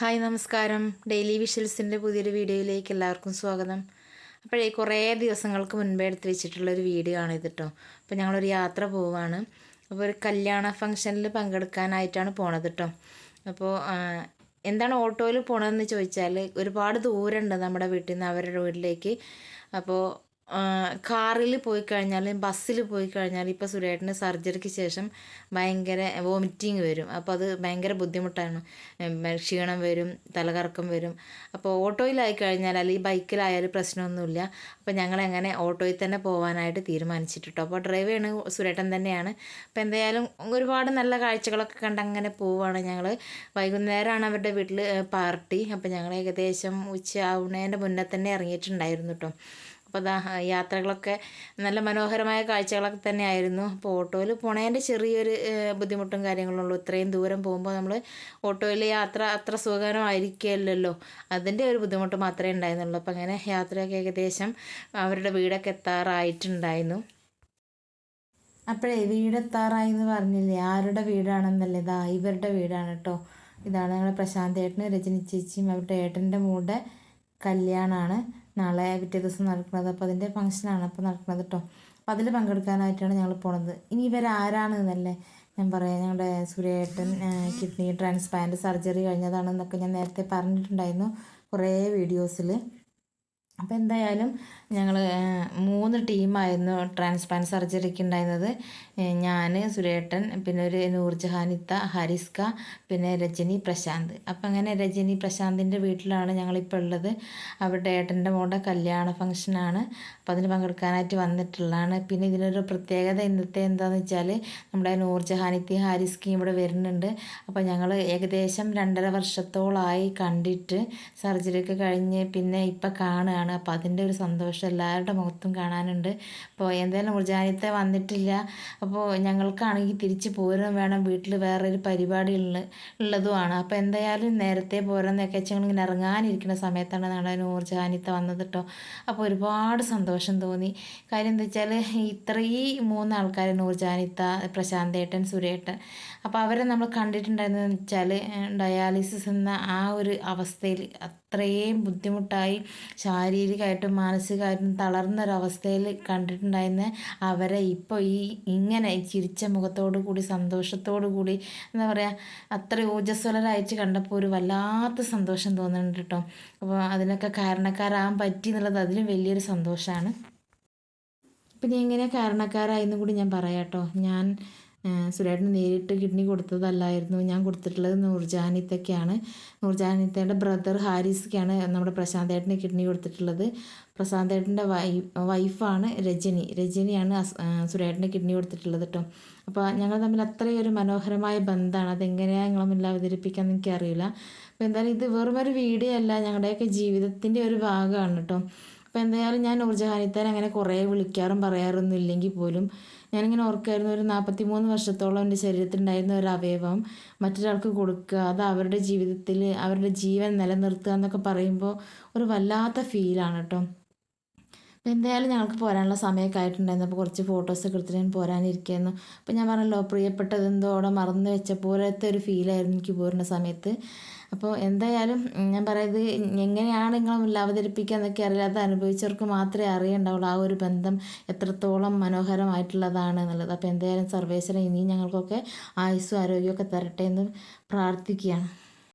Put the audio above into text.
Hi നമസ്കാരം. Daily വിഷ്വൽസിന്റെ പുതിയൊരു വീഡിയോയിലേക്ക് എല്ലാവർക്കും സ്വാഗതം. അപ്പോഴേ കുറേ ദിവസങ്ങൾക്ക് മുൻപേ എടുത്ത് വെച്ചിട്ടുള്ളൊരു വീഡിയോ ആണ് ഇത് കേട്ടോ അപ്പോൾ ഞങ്ങളൊരു യാത്ര പോവാണ്. അപ്പോൾ ഒരു കല്യാണ ഫംഗ്ഷനിൽ പങ്കെടുക്കാനായിട്ടാണ് പോണത് കേട്ടോ അപ്പോൾ എന്താണ് ഓട്ടോയിൽ പോണതെന്ന് ചോദിച്ചാൽ ഒരുപാട് ദൂരമുണ്ട് നമ്മുടെ വീട്ടിൽ നിന്ന് അവരുടെ വീട്ടിലേക്ക്. അപ്പോൾ കാറിൽ പോയി കഴിഞ്ഞാൽ ബസ്സിൽ പോയി കഴിഞ്ഞാൽ ഇപ്പോൾ സുരേട്ടന് സർജറിക്ക് ശേഷം ഭയങ്കര വോമിറ്റിങ് വരും. അപ്പോൾ അത് ഭയങ്കര ബുദ്ധിമുട്ടാണ്. ക്ഷീണം വരും തലകറക്കം വരും. അപ്പോൾ ഓട്ടോയിലായി കഴിഞ്ഞാൽ അല്ലെങ്കിൽ ബൈക്കിലായാലും പ്രശ്നമൊന്നുമില്ല. അപ്പോൾ ഞങ്ങൾ എങ്ങനെ ഓട്ടോയിൽ തന്നെ പോകാനായിട്ട് തീരുമാനിച്ചിട്ടോ അപ്പോൾ ഡ്രൈവ് ചെയ്യണ സുരേട്ടൻ തന്നെയാണ്. അപ്പോൾ എന്തായാലും ഒരുപാട് നല്ല കാഴ്ചകളൊക്കെ കണ്ട് അങ്ങനെ പോവുകയാണ് ഞങ്ങൾ വൈകുന്നേരമാണ് അവരുടെ വീട്ടിൽ പാർട്ടി. അപ്പോൾ ഞങ്ങൾ ഏകദേശം ഉച്ച ആവുന്നതിന്റെ മുന്നേ തന്നെ ഇറങ്ങിയിട്ടുണ്ടായിരുന്നു കേട്ടോ അപ്പോൾ യാത്രകളൊക്കെ നല്ല മനോഹരമായ കാഴ്ചകളൊക്കെ തന്നെയായിരുന്നു. അപ്പോൾ ഓട്ടോയിൽ പോണതിന്റെ ചെറിയൊരു ബുദ്ധിമുട്ടും കാര്യങ്ങളുള്ളൂ ഇത്രയും ദൂരം പോകുമ്പോൾ നമ്മൾ ഓട്ടോയിൽ യാത്ര അത്ര സുഖകരമായിരിക്കില്ലല്ലോ അതിന്റെ ഒരു ബുദ്ധിമുട്ട് മാത്രമേ ഉണ്ടായിരുന്നുള്ളൂ. അപ്പോൾ അങ്ങനെ യാത്രയൊക്കെ ഏകദേശം അവരുടെ വീടൊക്കെ എത്താറായിട്ടുണ്ടായിരുന്നു. അപ്പോഴേ വീടെത്താറായി എന്ന് പറഞ്ഞില്ലേ? ആരുടെ വീടാണെന്നല്ലേ? ഇതാ ഇവരുടെ വീടാണ് കേട്ടോ. ഇതാണ് ഞങ്ങളുടെ പ്രശാന്ത് ഏട്ടനും രജനി ചേച്ചിയും അവരുടെ ഏട്ടന്റെ മൂടെ കല്യാണമാണ് നാളെ പിറ്റേ ദിവസം നടക്കുന്നത്. അപ്പോൾ അതിന്റെ ഫംഗ്ഷനാണ്. അപ്പോൾ നടക്കുന്നത് കേട്ടോ അപ്പോൾ അതിൽ പങ്കെടുക്കാനായിട്ടാണ് ഞങ്ങൾ പോണത്. ഇനി ഇവരാരാണ് എന്നല്ലേ ഞാൻ പറയാം. ഞങ്ങളുടെ സുരേട്ടൻ കിഡ്നി ട്രാൻസ്പ്ലാന്റ് സർജറി കഴിഞ്ഞതാണെന്നൊക്കെ ഞാൻ നേരത്തെ പറഞ്ഞിട്ടുണ്ടായിരുന്നു കുറേ വീഡിയോസിൽ അപ്പോൾ എന്തായാലും ഞങ്ങൾ മൂന്ന് ടീമായിരുന്നു ട്രാൻസ്പ്ലാന്റ് സർജറിക്ക് ഉണ്ടായിരുന്നത്. ഞാൻ സുരേട്ടൻ പിന്നെ ഒരു നൂർജഹാനിത്ത ഹരിസ്ക പിന്നെ രജനി പ്രശാന്ത്. അപ്പം അങ്ങനെ രജനി പ്രശാന്തിന്റെ വീട്ടിലാണ് ഞങ്ങളിപ്പോൾ ഉള്ളത്. അവരുടെ ഏട്ടന്റെ മോളുടെ കല്യാണ ഫംഗ്ഷനാണ് അപ്പോൾ അതിന് പങ്കെടുക്കാനായിട്ട് വന്നിട്ടുള്ളതാണ്. പിന്നെ ഇതിനൊരു പ്രത്യേകത ഇന്നത്തെ എന്താണെന്ന് വെച്ചാൽ നമ്മുടെ നൂർജഹാനിത്തി ഹാരിസ്കയും ഇവിടെ വരുന്നുണ്ട്. അപ്പോൾ ഞങ്ങൾ ഏകദേശം രണ്ടര വർഷത്തോളമായി കണ്ടിട്ട് സർജറിയൊക്കെ കഴിഞ്ഞ് പിന്നെ ഇപ്പം കാണുകയാണ്. അപ്പോൾ അതിന്റെ ഒരു സന്തോഷം എല്ലാവരുടെ മുഖത്തും കാണാനുണ്ട്. അപ്പോൾ എന്തായാലും മുർജാനിത്തെ വന്നിട്ടില്ല. അപ്പോൾ ഞങ്ങൾക്കാണെങ്കിൽ തിരിച്ച് പോരും വേണം. വീട്ടിൽ വേറൊരു പരിപാടി ഉള്ളതുമാണ്. അപ്പോൾ എന്തായാലും നേരത്തെ പോരാന്നൊക്കെ വെച്ച് ഞങ്ങളിങ്ങനെ ഇറങ്ങാനിരിക്കുന്ന സമയത്താണ് ഞങ്ങളുടെ ഊർജാനിത്ത വന്നത് കേട്ടോ അപ്പോൾ ഒരുപാട് സന്തോഷം തോന്നി. കാര്യം എന്താ വെച്ചാൽ ഇത്രയും മൂന്ന് ആൾക്കാർ നൂർജാനിത്ത പ്രശാന്തേട്ടൻ സുരേട്ടൻ. അപ്പോൾ അവരെ നമ്മൾ കണ്ടിട്ടുണ്ടായിരുന്നതെന്ന് വെച്ചാൽ ഡയാലിസിസ് എന്ന ആ ഒരു അവസ്ഥയിൽ അത്രയും ബുദ്ധിമുട്ടായി ശാരീരികമായിട്ടും മാനസികമായിട്ടും തളർന്നൊരവസ്ഥയിൽ കണ്ടിട്ടുണ്ടായിരുന്ന അവരെ ഇപ്പോൾ ഈ ഇങ്ങനെ ചിരിച്ച മുഖത്തോടു കൂടി സന്തോഷത്തോടു കൂടി എന്താ പറയുക അത്ര ഊർജസ്വലരായിട്ട് കണ്ടപ്പോൾ ഒരു വല്ലാത്ത സന്തോഷം തോന്നുന്നുണ്ട് കേട്ടോ. അപ്പോൾ അതിനൊക്കെ കാരണക്കാരാകാൻ പറ്റി എന്നുള്ളത് അതിലും വലിയൊരു സന്തോഷമാണ് പിന്നെ എങ്ങനെ കാരണക്കാരായെന്നും കൂടി ഞാൻ പറയാം കേട്ടോ. ഞാൻ സുരേട്ടന് നേരിട്ട് കിഡ്നി കൊടുത്തതല്ലായിരുന്നു. ഞാൻ കൊടുത്തിട്ടുള്ളത് നൂർജാനിത്തക്കാണ് നൂർജാനിത്തയുടെ ബ്രദർ ഹാരിസ്ക്കാണ് നമ്മുടെ പ്രശാന്തേട്ടന് കിഡ്നി കൊടുത്തിട്ടുള്ളത്. പ്രശാന്തേട്ടന്റെ വൈ വൈഫാണ് രജനി. രജനിയാണ് സുരേട്ടന് കിഡ്നി കൊടുത്തിട്ടുള്ളത് കേട്ടോ അപ്പോൾ ഞങ്ങൾ തമ്മിൽ അത്രയും ഒരു മനോഹരമായ ബന്ധമാണ് അതെങ്ങനെയാണ് ഞങ്ങൾ തമ്മിൽ അവതരിപ്പിക്കാമെന്ന് എനിക്കറിയില്ല. അപ്പോൾ എന്തായാലും ഇത് വെറുമൊരു വീഡിയോ അല്ല. ഞങ്ങളുടെയൊക്കെ ജീവിതത്തിന്റെ ഒരു ഭാഗമാണ് കേട്ടോ അപ്പോൾ എന്തായാലും ഞാൻ നൂർജഹാനിത്താൻ അങ്ങനെ കുറേ വിളിക്കാറും പറയാറൊന്നും ഇല്ലെങ്കിൽ പോലും ഞാനിങ്ങനെ ഓർക്കായിരുന്നു ഒരു നാൽപ്പത്തി മൂന്ന് വർഷത്തോളം എന്റെ ശരീരത്തിലുണ്ടായിരുന്ന ഒരു അവയവം മറ്റൊരാൾക്ക് കൊടുക്കുക അത് അവരുടെ ജീവിതത്തിൽ അവരുടെ ജീവൻ നിലനിർത്തുക എന്നൊക്കെ പറയുമ്പോൾ ഒരു വല്ലാത്ത ഫീലാണ് കേട്ടോ. അപ്പോൾ എന്തായാലും ഞങ്ങൾക്ക് പോരാനുള്ള സമയമൊക്കെ ആയിട്ടുണ്ടായിരുന്നു. അപ്പോൾ കുറച്ച് ഫോട്ടോസൊക്കെ എടുത്തിട്ട് ഞാൻ പോരാനിരിക്കുന്നു അപ്പോൾ ഞാൻ പറഞ്ഞല്ലോ പ്രിയപ്പെട്ടത് എന്തോ അവിടെ മറന്നു വെച്ച പോലത്തെ ഒരു ഫീലായിരുന്നു എനിക്ക് പോരുന്ന സമയത്ത്. അപ്പോൾ എന്തായാലും ഞാൻ പറയുന്നത് എങ്ങനെയാണ് നിങ്ങൾ അവതരിപ്പിക്കുക എന്നൊക്കെ അറിയാത്ത അനുഭവിച്ചവർക്ക് മാത്രമേ അറിയണ്ടാവുള്ളൂ. ആ ഒരു ബന്ധം എത്രത്തോളം മനോഹരമായിട്ടുള്ളതാണ് എന്നുള്ളത്. അപ്പോൾ എന്തായാലും സർവേശ്വരൻ ഇനിയും ഞങ്ങൾക്കൊക്കെ ആയുസ്സും ആരോഗ്യമൊക്കെ തരട്ടെ എന്ന് പ്രാർത്ഥിക്കുകയാണ്.